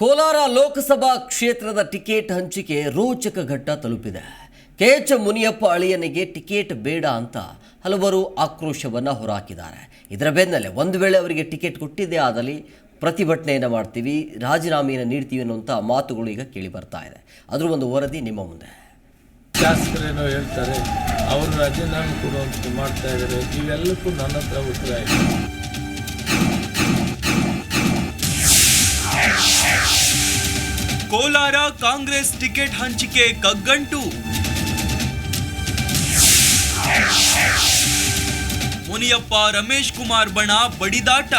ಕೋಲಾರ ಲೋಕಸಭಾ ಕ್ಷೇತ್ರದ ಟಿಕೆಟ್ ಹಂಚಿಕೆ ರೋಚಕ ಘಟ್ಟ ತಲುಪಿದೆ. ಕೆಎಚ್ ಮುನಿಯಪ್ಪ ಅಳಿಯನಿಗೆ ಟಿಕೆಟ್ ಬೇಡ ಅಂತ ಹಲವರು ಆಕ್ರೋಶವನ್ನು ಹೊರಹಾಕಿದ್ದಾರೆ ಇದರ ಬೆನ್ನಲ್ಲೇ ಒಂದು ವೇಳೆ ಅವರಿಗೆ ಟಿಕೆಟ್ ಕೊಟ್ಟಿದ್ದೇ ಆದಲ್ಲಿ ಪ್ರತಿಭಟನೆಯನ್ನು ಮಾಡ್ತೀವಿ, ರಾಜೀನಾಮೆಯನ್ನು ನೀಡ್ತೀವಿ ಅನ್ನುವಂಥ ಮಾತುಗಳು ಈಗ ಕೇಳಿ ಬರ್ತಾ ಇದೆ. ಅದರ ಒಂದು ವರದಿ ನಿಮ್ಮ ಮುಂದೆ. ಶಾಸಕರೇನೋ ಹೇಳ್ತಾರೆ, ಅವರು ರಾಜೀನಾಮೆ ಕೊಡುವಂತೆ ಮಾಡ್ತಾ ಇದ್ದಾರೆ. ಇವೆಲ್ಲಕ್ಕೂ ನನ್ನ ಹತ್ರ ಉತ್ತರ ಇದೆ ಕೋಲಾರ ಕಾಂಗ್ರೆಸ್ ಟಿಕೆಟ್ ಹಂಚಿಕೆ ಕಗ್ಗಂಟು. ಮುನಿಯಪ್ಪ, ರಮೇಶ್ ಕುಮಾರ್ ಬಣ ಬಡಿದಾಟ.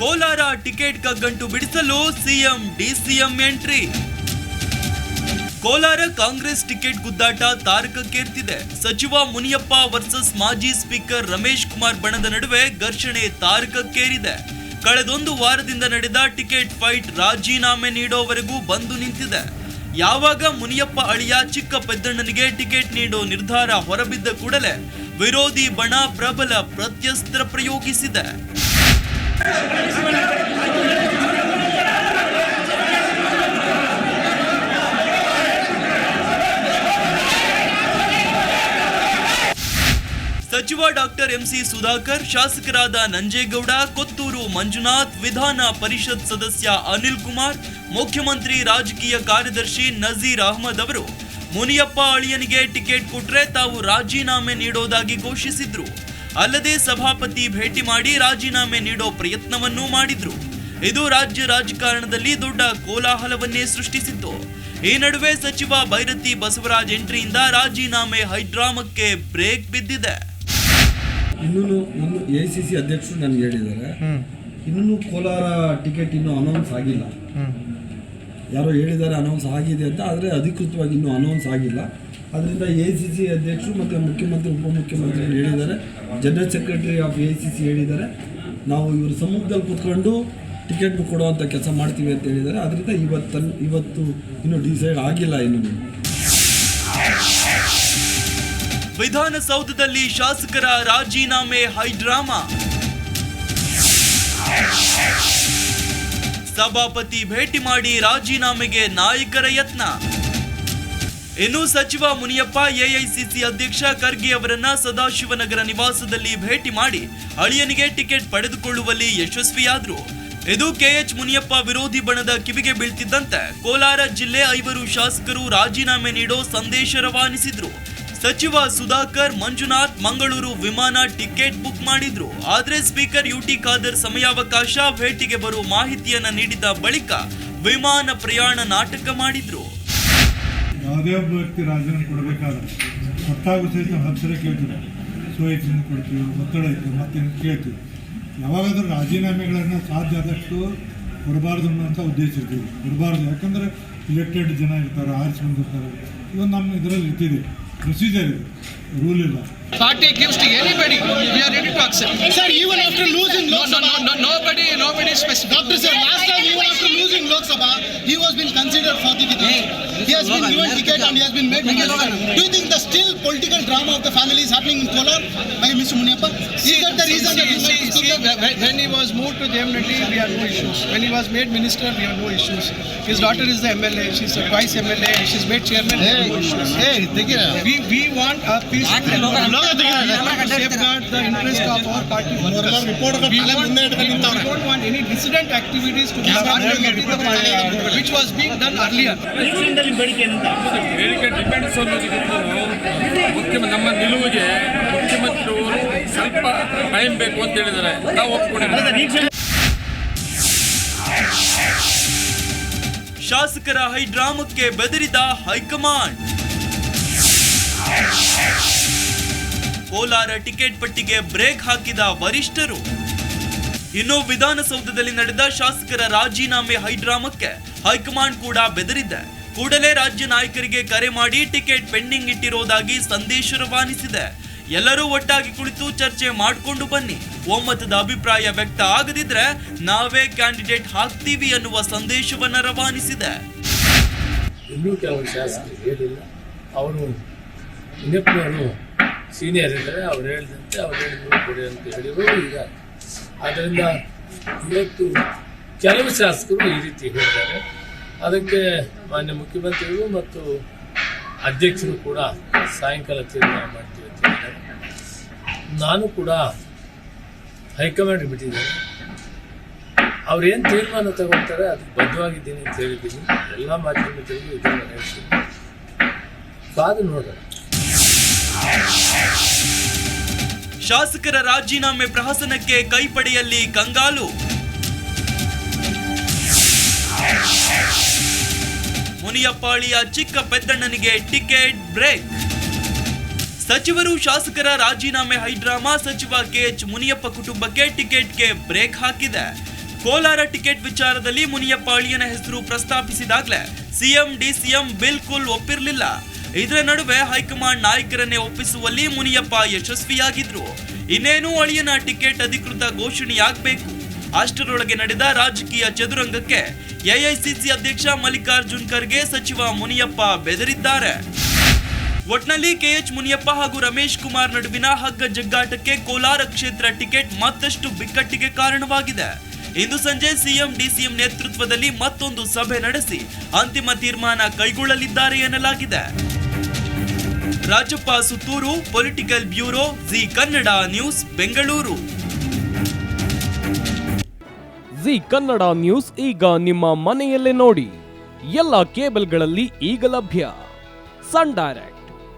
ಕೋಲಾರ ಟಿಕೆಟ್ ಕಗ್ಗಂಟು ಬಿಡಿಸಲು CM, DCM entry. Kolar Congress ticket ಗುದ್ದಾಟ ತಾರಕಕ್ಕೇರ್ತಿದೆ. ಸಚಿವ ಮುನಿಯಪ್ಪ ವರ್ಸಸ್ ಮಾಜಿ ಸ್ಪೀಕರ್ ರಮೇಶ್ ಕುಮಾರ್ ಬಣದ ನಡುವೆ ಘರ್ಷಣೆ ತಾರಕಕ್ಕೇರಿದೆ. ಕಳೆದೊಂದು ವಾರದಿಂದ ನಡೆದ ಟಿಕೆಟ್ ಫೈಟ್ ರಾಜೀನಾಮೆ ನೀಡೋವರೆಗೂ ಬಂದು ನಿಂತಿದೆ. ಯಾವಾಗ ಮುನಿಯಪ್ಪ ಅಳಿಯ ಚಿಕ್ಕ ಪೆದ್ದಣ್ಣನಿಗೆ ಟಿಕೆಟ್ ನೀಡೋ ನಿರ್ಧಾರ ಹೊರಬಿದ್ದ ಕೂಡಲೇ ವಿರೋಧಿ ಬಣ ಪ್ರಬಲ ಪ್ರತ್ಯಸ್ತ್ರ ಪ್ರಯೋಗಿಸಿದೆ. ಸಚಿವ ಡಾಕ್ಟರ್ ಎಂಸಿ ಸುಧಾಕರ್, ಶಾಸಕರಾದ ನಂಜೇಗೌಡ, ಕೊತ್ತೂರು ಮಂಜುನಾಥ್, ವಿಧಾನ ಪರಿಷತ್ ಸದಸ್ಯ ಅನಿಲ್ ಕುಮಾರ್, ಮುಖ್ಯಮಂತ್ರಿ ರಾಜಕೀಯ ಕಾರ್ಯದರ್ಶಿ ನಜೀರ್ ಅಹಮದ್ ಅವರು. ಮುನಿಯಪ್ಪ ಅಳಿಯನಿಗೆ ಟಿಕೆಟ್ ಕೊಟ್ರೆ ತಾವು ರಾಜೀನಾಮೆ ನೀಡೋದಾಗಿ ಘೋಷಿಸಿದ್ರು. ಅಲ್ಲದೆ ಸಭಾಪತಿ ಭೇಟಿ ಮಾಡಿ ರಾಜೀನಾಮೆ ನೀಡೋ ಪ್ರಯತ್ನವನ್ನೂ ಮಾಡಿದ್ರು. ಇದು ರಾಜ್ಯ ರಾಜಕಾರಣದಲ್ಲಿ ದೊಡ್ಡ ಕೋಲಾಹಲವನ್ನೇ ಸೃಷ್ಟಿಸಿತ್ತು. ಈ ನಡುವೆ ಸಚಿವ ಭೈರತಿ ಬಸವರಾಜ್ ಎಂಟ್ರಿಯಿಂದ ರಾಜೀನಾಮೆ ಹೈಡ್ರಾಮಕ್ಕೆ ಬ್ರೇಕ್ ಬಿದ್ದಿದೆ. ಇನ್ನೂ ನಮ್ಮ ಎ ಸಿ ಸಿ ಅಧ್ಯಕ್ಷರು ನನಗೆ ಹೇಳಿದ್ದಾರೆ. ಇನ್ನೂ ಕೋಲಾರ ಟಿಕೆಟ್ ಇನ್ನೂ ಅನೌನ್ಸ್ ಆಗಿಲ್ಲ. ಯಾರೋ ಹೇಳಿದ್ದಾರೆ ಅನೌನ್ಸ್ ಆಗಿದೆ ಅಂತ ಆದರೆ ಅಧಿಕೃತವಾಗಿ ಇನ್ನೂ ಅನೌನ್ಸ್ ಆಗಿಲ್ಲ. ಅದರಿಂದ ಎ ಸಿ ಸಿ ಅಧ್ಯಕ್ಷರು ಮತ್ತು ಮುಖ್ಯಮಂತ್ರಿ ಉಪಮುಖ್ಯಮಂತ್ರಿ ಹೇಳಿದ್ದಾರೆ. General secretary of A C C ಹೇಳಿದ್ದಾರೆ. ನಾವು ಇವರು ಸಮ್ಮುಖದಲ್ಲಿ ಕೂತ್ಕೊಂಡು ಟಿಕೆಟ್ ಕೊಡುವಂಥ ಕೆಲಸ ಮಾಡ್ತೀವಿ ಅಂತ ಹೇಳಿದ್ದಾರೆ. ಅದರಿಂದ ಇವತ್ತು ಇವತ್ತು ಇನ್ನೂ ಡಿಸೈಡ್ ಆಗಿಲ್ಲ ಇನ್ನೂ ವಿಧಾನಸೌಧದಲ್ಲಿ ಶಾಸಕರ ರಾಜೀನಾಮೆ ಹೈಡ್ರಾಮಾ. ಸಭಾಪತಿ ಭೇಟಿ ಮಾಡಿ ರಾಜೀನಾಮೆಗೆ ನಾಯಕರ ಯತ್ನ. ಇನ್ನು ಸಚಿವ ಮುನಿಯಪ್ಪ ಎಐಸಿಸಿ ಅಧ್ಯಕ್ಷ ಖರ್ಗೆ ಅವರನ್ನ ಸದಾಶಿವನಗರ ನಿವಾಸದಲ್ಲಿ ಭೇಟಿ ಮಾಡಿ ಅಳಿಯನಿಗೆ ಟಿಕೆಟ್ ಪಡೆದುಕೊಳ್ಳುವಲ್ಲಿ ಯಶಸ್ವಿಯಾದರು. ಇದು ಕೆಎಚ್ ಮುನಿಯಪ್ಪ ವಿರೋಧಿ ಬಣದ ಕಿವಿಗೆ ಬೀಳ್ತಿದ್ದಂತೆ ಕೋಲಾರ ಜಿಲ್ಲೆ ಐವರು ಶಾಸಕರು ರಾಜೀನಾಮೆ ನೀಡೋ ಸಂದೇಶ ರವಾನಿಸಿದ್ರು. ಸಚಿವ ಸುಧಾಕರ್, ಮಂಜುನಾಥ್ ಮಂಗಳೂರು ವಿಮಾನ ಟಿಕೆಟ್ ಬುಕ್ ಮಾಡಿದ್ರು. ಆದ್ರೆ ಸ್ಪೀಕರ್ ಯುಟಿ ಖಾದರ್ ಸಮಯಾವಕಾಶ, ಭೇಟಿಗೆ ಬರುವ ಮಾಹಿತಿಯನ್ನ ನೀಡಿದ ಬಳಿಕ ವಿಮಾನ ಪ್ರಯಾಣ ನಾಟಕ ಮಾಡಿದ್ರು. ಯಾವುದೇ ಒಬ್ಬ ವ್ಯಕ್ತಿ ರಾಜೀನಾಮೆ ಕೊಡಬೇಕಾದ್ರೆ ಗೊತ್ತಾಗೋ ಸಹಿತ ಹತ್ತಿರ ಕೇಳ್ತೀವಿ. ಕೇಳ್ತೀವಿ ಇದನ್ನು ಕೊಡ್ತೀವಿ, ಒತ್ತಡ ಐತೆ ಮತ್ತೆ ಕೇಳ್ತೀವಿ. ಯಾವಾಗಾದರೂ ರಾಜೀನಾಮೆಗಳನ್ನು ಸಾಧ್ಯ ಆದಷ್ಟು ಕೊಡಬಾರ್ದು ಅನ್ನೋಂಥ ಉದ್ದೇಶ ಇರ್ತೀವಿ. ಕೊಡಬಾರ್ದು ಯಾಕಂದರೆ ಇಲೆಕ್ಟೆಡ್ ಜನ ಇರ್ತಾರೆ, ಆರಿಸ್ಕೊಂಡಿರ್ತಾರೆ. ಇವತ್ತು ನಮ್ಮ ಇದರಲ್ಲಿ ಇರ್ತಿದೆ procedure rule in law. Party gives to anybody. We are ready to accept. Sir, even after losing Lok Sabha. No, no, no, nobody, nobody specific. Doctor, sir, last time even after losing Lok Sabha, he was been considered for the He has been given ticket and he has been made minister. Do you think the still political drama of the family is happening in Kolar by Mr. Munyappa? Is that he was moved to JMNT, we had no issues. When he was made minister, we had no issues. His daughter is the MLA, she's a twice MLA, she's made chairman, we have no issues. Hey, take it. We, we want a peaceful environment. We want to safeguard the interest of our party workers. We want, we don't want any dissident activities to be started within the party, which was being done earlier. ಬೇಡಿಕೆ depends ಅನ್ನೋದಕ್ಕಿಂತಲೂ ಮುಖ್ಯ ನಮ್ಮ ನಿಲುವಿಗೆ ಮುಖ್ಯಮಂತ್ರಿಯವರು ಸ್ವಲ್ಪ time ಬೇಕು ಅಂತ ಹೇಳಿದ್ದಾರೆ ನಾವು ಒಪ್ಕೊಂಡಿದ್ದೀವಿ ಶಾಸಕರ ಹೈಡ್ರಾಮಕ್ಕೆ ಬೆದರಿದ ಹೈಕಮಾಂಡ್. ಕೋಲಾರ ಟಿಕೆಟ್ ಪಟ್ಟಿಗೆ ಬ್ರೇಕ್ ಹಾಕಿದ ವರಿಷ್ಠರು. ಇನ್ನು ವಿಧಾನಸೌಧದಲ್ಲಿ ನಡೆದ ಶಾಸಕರ ರಾಜೀನಾಮೆ ಹೈಡ್ರಾಮಕ್ಕೆ ಹೈಕಮಾಂಡ್ ಕೂಡ ಬೆದರಿದೆ. ಕೂಡಲೇ ರಾಜ್ಯ ನಾಯಕರಿಗೆ ಕರೆ ಮಾಡಿ ಟಿಕೆಟ್ ಪೆಂಡಿಂಗ್ ಇಟ್ಟಿರುವುದಾಗಿ ಸಂದೇಶ ರವಾನಿಸಿದೆ. ಎಲ್ಲರೂ ಒಟ್ಟಾಗಿ ಕುಳಿತು ಚರ್ಚೆ ಮಾಡಿಕೊಂಡು ಬನ್ನಿ. ಒಮ್ಮತದ ಅಭಿಪ್ರಾಯ ವ್ಯಕ್ತ ಆಗದಿದ್ರೆ ನಾವೇ ಕ್ಯಾಂಡಿಡೇಟ್ ಹಾಕ್ತೀವಿ ಅನ್ನುವ ಸಂದೇಶವನ್ನು ರವಾನಿಸಿದೆ. ಇನ್ನೂ ಕೆಲವು ಶಾಸಕರು ಹೇಳಿಲ್ಲ. ಅವರು ಮುನಿಯಪ್ಪನವರು ಸೀನಿಯರ್ ಇದ್ದಾರೆ. ಅವ್ರು ಹೇಳಿದಂತೆ ಅವ್ರು ಹೇಳಿದ್ರು ಅಂತ ಹೇಳಿದ್ರು ಈಗ. ಆದ್ದರಿಂದ ಇವತ್ತು ಕೆಲವು ಶಾಸಕರು ಈ ರೀತಿ ಹೇಳಿದ್ದಾರೆ. ಅದಕ್ಕೆ ಮಾನ್ಯ ಮುಖ್ಯಮಂತ್ರಿಗಳು ಮತ್ತು ಅಧ್ಯಕ್ಷರು ಕೂಡ ಸಾಯಂಕಾಲ ತೀರ್ಮಾನ ಹೇಳಿದ್ದಾರೆ ನಾನು ಕೂಡ ಹೈಕಮಾಂಡ್ ಬಿಟ್ಟಿದ್ದೇನೆ. ಅವ್ರೇನು ತೀರ್ಮಾನ ತಗೊಳ್ತಾರೆ, ಅದಕ್ಕೆ ಬದ್ಧವಾಗಿದ್ದೀನಿ ಅಂತ ಹೇಳಿದ್ದೀನಿ. ಎಲ್ಲ ಮಾಧ್ಯಮದಲ್ಲೂ ಇದನ್ನು ನಡೆಸಿದ್ದೀನಿ ಕಾದು ನೋಡೋಣ. ಶಾಸಕರ ರಾಜೀನಾಮೆ ಪ್ರಹಸನಕ್ಕೆ ಕೈಪಡೆಯಲ್ಲಿ ಕಂಗಾಲು. ಮುನಿಯಪ್ಪಾಳಿಯ ಚಿಕ್ಕ ಪೆದ್ದಣ್ಣನಿಗೆ ಟಿಕೆಟ್ ಬ್ರೇಕ್. ಸಚಿವರು ಶಾಸಕರ ರಾಜೀನಾಮೆ ಹೈಡ್ರಾಮಾ ಸಚಿವ ಕೆಎಚ್ ಮುನಿಯಪ್ಪ ಕುಟುಂಬಕ್ಕೆ ಟಿಕೆಟ್ಗೆ ಬ್ರೇಕ್ ಹಾಕಿದೆ. ಕೋಲಾರ ಟಿಕೆಟ್ ವಿಚಾರದಲ್ಲಿ ಮುನಿಯಪ್ಪ ಅಳಿಯನ ಹೆಸರು ಪ್ರಸ್ತಾಪಿಸಿದಾಗಲೇ ಸಿಎಂ, ಡಿಸಿಎಂ ಬಿಲ್ಕುಲ್ ಒಪ್ಪಿರಲಿಲ್ಲ. ಇದರ ನಡುವೆ ಹೈಕಮಾಂಡ್ ನಾಯಕರನ್ನೇ ಒಪ್ಪಿಸುವಲ್ಲಿ ಮುನಿಯಪ್ಪ ಯಶಸ್ವಿಯಾಗಿದ್ರು. ಇನ್ನೇನು ಅಳಿಯನ ಟಿಕೆಟ್ ಅಧಿಕೃತ ಘೋಷಣೆಯಾಗಬೇಕು. ಅಷ್ಟರೊಳಗೆ ನಡೆದ ರಾಜಕೀಯ ಚದುರಂಗಕ್ಕೆ ಎಐಸಿಸಿ ಅಧ್ಯಕ್ಷ ಮಲ್ಲಿಕಾರ್ಜುನ್ ಖರ್ಗೆ ಸಚಿವ ಮುನಿಯಪ್ಪ ಬೆದರಿದ್ದಾರೆ. ಒಟ್ನಲ್ಲಿ ಕೆಎಚ್ ಮುನಿಯಪ್ಪ ಹಾಗೂ ರಮೇಶ್ ಕುಮಾರ್ ನಡುವಿನ ಹಗ್ಗ ಜಗ್ಗಾಟಕ್ಕೆ ಕೋಲಾರ ಕ್ಷೇತ್ರ ಟಿಕೆಟ್ ಮತ್ತಷ್ಟು ಬಿಕ್ಕಟ್ಟಿಗೆ ಕಾರಣವಾಗಿದೆ. ಇಂದು ಸಂಜೆ ಸಿಎಂ, ಡಿಸಿಎಂ ನೇತೃತ್ವದಲ್ಲಿ ಮತ್ತೊಂದು ಸಭೆ ನಡೆಸಿ ಅಂತಿಮ ತೀರ್ಮಾನ ಕೈಗೊಳ್ಳಲಿದ್ದಾರೆ ಎನ್ನಲಾಗಿದೆ. Rajappa Sutturu, political bureau, Zee Kannada news, Bengaluru. Zee Kannada news ಈಗ ನಿಮ್ಮ ಮನೆಯಲ್ಲೇ ನೋಡಿ. ಎಲ್ಲ ಕೇಬಲ್ಗಳಲ್ಲಿ ಈಗ ಲಭ್ಯ. Sun Direct.